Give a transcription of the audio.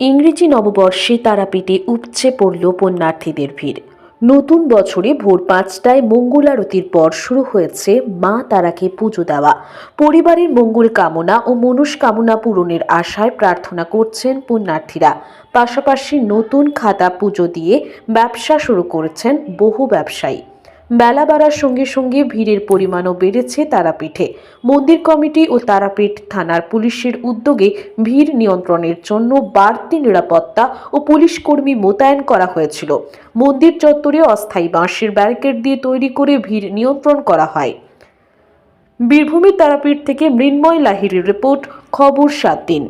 ইংরেজি নববর্ষে তারাপীঠে উপচে পড়ল পুণ্যার্থীদের ভিড়। নতুন বছরে ভোর পাঁচটায় মঙ্গল আরতির পর শুরু হয়েছে মা তারাকে পুজো দেওয়া। পরিবারের মঙ্গল কামনা ও মনস্কামনা পূরণের আশায় প্রার্থনা করছেন পুণ্যার্থীরা। পাশাপাশি নতুন খাতা পুজো দিয়ে ব্যবসা শুরু করেছেন বহু ব্যবসায়ী। বেলা বাড়ার সঙ্গে সঙ্গে ভিড়ের পরিমাণও বেড়েছে তারাপীঠে। মন্দির কমিটি ও তারাপীঠ থানার পুলিশের উদ্যোগে ভিড় নিয়ন্ত্রণের জন্য বাড়তি নিরাপত্তা ও পুলিশ কর্মী মোতায়েন করা হয়েছিল। মন্দির চত্বরে অস্থায়ী বাঁশের ব্যারিকেড দিয়ে তৈরি করে ভিড় নিয়ন্ত্রণ করা হয়। বীরভূমের তারাপীঠ থেকে মৃন্ময় লাহিড়ির রিপোর্ট, খবর সাত দিন।